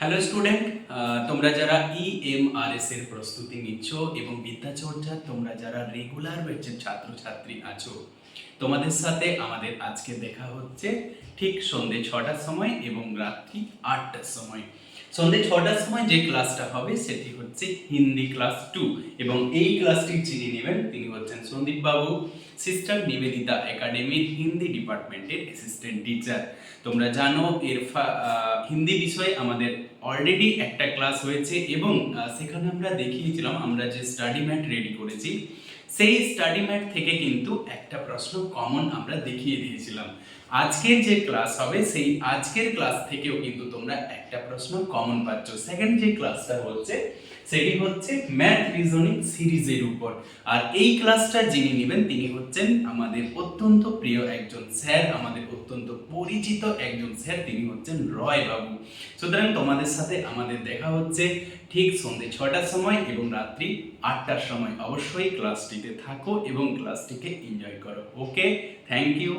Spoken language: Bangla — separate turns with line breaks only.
হ্যালো স্টুডেন্ট তোমরা যারা আর এস এর প্রস্তুতি নিচ্ছ এবং বিদ্যাচর্চা তোমরা যারা রেগুলার ব্যাচের ছাত্রছাত্রী আছো, তোমাদের সাথে আমাদের আজকে দেখা হচ্ছে ঠিক সন্ধ্যে ছটার সময় এবং রাত্রি আটটার সময়। সন্ধে ছটার সময় যে ক্লাসটা হবে, সেটি হচ্ছে হিন্দি ক্লাস টু এবং এই ক্লাসটি যিনি নেবেন, তিনি হচ্ছেন সন্দীপ বাবু সিস্টার নিবেদিতা একাডেমির হিন্দি ডিপার্টমেন্টের অ্যাসিস্ট্যান্ট টিচার তোমরা জানো, এর হিন্দি বিষয়ে আমাদের অলরেডি একটা ক্লাস হয়েছে এবং সেখানে আমরা দেখিয়েছিলাম, আমরা যে স্টাডি ম্যাট রেডি করেছি সেই স্টাডি ম্যাট থেকে কিন্তু একটা প্রশ্ন কমন আমরা দেখিয়ে দিয়েছিলাম। আজকের যে ক্লাস হবে, সেই আজকের ক্লাস থেকেও কিন্তু তোমরা একটা প্রশ্ন কমন পাচ্ছ। সেকেন্ড যে ক্লাসটা হচ্ছে, সেটি হচ্ছে ম্যাথ রিজনিং সিরিজের উপর। আর এই ক্লাসটা যিনি নেবেন, তিনি হচ্ছেন আমাদের অত্যন্ত প্রিয় একজন স্যার, আমাদের অত্যন্ত পরিচিত একজন স্যার, তিনি হচ্ছেন রয় বাবু। সুতরাং তোমাদের সাথে আমাদের দেখা হচ্ছে ঠিক সন্ধ্যে ছটার সময় এবং রাত্রি আটটার সময়। অবশ্যই ক্লাসটিতে থাকো এবং ক্লাসটিকে এনজয় করো। Okay thank you